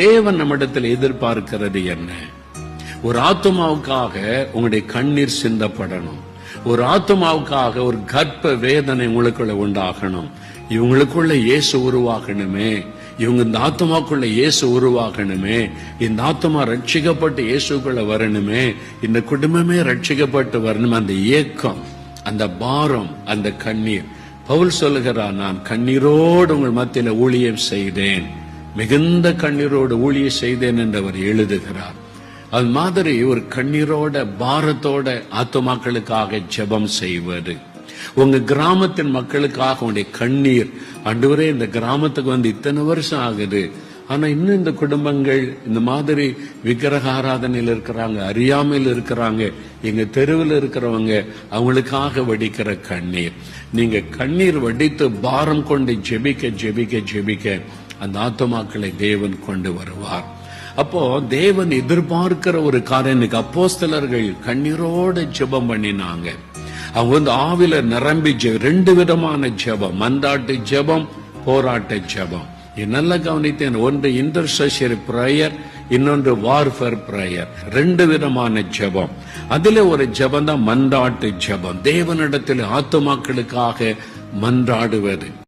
தேவன் நம்மிடத்தில் எதிர்பார்க்கிறது என்ன? ஒரு ஆத்மாவுக்காக உங்களுடைய கண்ணீர் சிந்தப்படணும். ஒரு ஆத்மாவுக்காக ஒரு கர்ப்ப வேதனை உங்களுக்குள்ள உண்டாகணும். இவங்களுக்குள்ள இயேசு உருவாகணுமே. இவங்க இந்த ஆத்மாக்குள்ள இயேசு உருவாகணுமே. இந்த ஆத்மா ரட்சிக்கப்பட்டு இயேசுக்குள்ள வரணுமே. இந்த குடும்பமே ரட்சிக்கப்பட்டு வரணும். அந்த ஏக்கம் அந்த பாரம் அந்த கண்ணீர். பவுல் சொல்லுகிறான் நான் கண்ணீரோடு உங்கள் மத்தியில ஊழியம் செய்தேன். மிகுந்த கண்ணீரோடு ஊழிய செய்தேன் என்று அவர் எழுதுகிறார். அது மாதிரி ஒரு கண்ணீரோட பாரத்தோட ஆத்துமாக்களுக்காக ஜெபம் செய்வது. உங்க கிராமத்தின் மக்களுக்காக உடைய கண்ணீர். அன்றுவரே இந்த கிராமத்துக்கு வந்து இத்தனை வருஷம் ஆகுது. ஆனா இன்னும் இந்த குடும்பங்கள் இந்த மாதிரி விக்கிரக ஆராதனையில் இருக்கிறாங்க அறியாமையில் இருக்கிறாங்க எங்க தெருவில் இருக்கிறவங்க அவங்களுக்காக வடிக்கிற கண்ணீர். நீங்க கண்ணீர் வடித்து பாரம் கொண்டு ஜெபிக்க ஜெபிக்க ஜெபிக்க அந்த ஆத்துமாக்களை தேவன் கொண்டு வருவார். அப்போ தேவன் எதிர்பார்க்கிற ஒரு காரியனுக்கு அப்போஸ்தலர்கள் கண்ணீரோட ஜெபம் பண்ணினாங்க. அவங்க வந்து ஆவில நிரம்பி ஜெ- ரெண்டு விதமான ஜெபம். மந்தாட்டு ஜெபம் போராட்ட ஜெபம். நல்லா கவனித்தேன். ஒன்று இன்டர்செஷரி பிரேயர் இன்னொன்று வார்ஃபர் பிரேயர் ரெண்டு விதமான ஜெபம். அதுல ஒரு ஜெபம் தான் மன்றாட்டு ஜெபம். தேவனிடத்தில் ஆத்துமாக்களுக்காக மன்றாடுவது.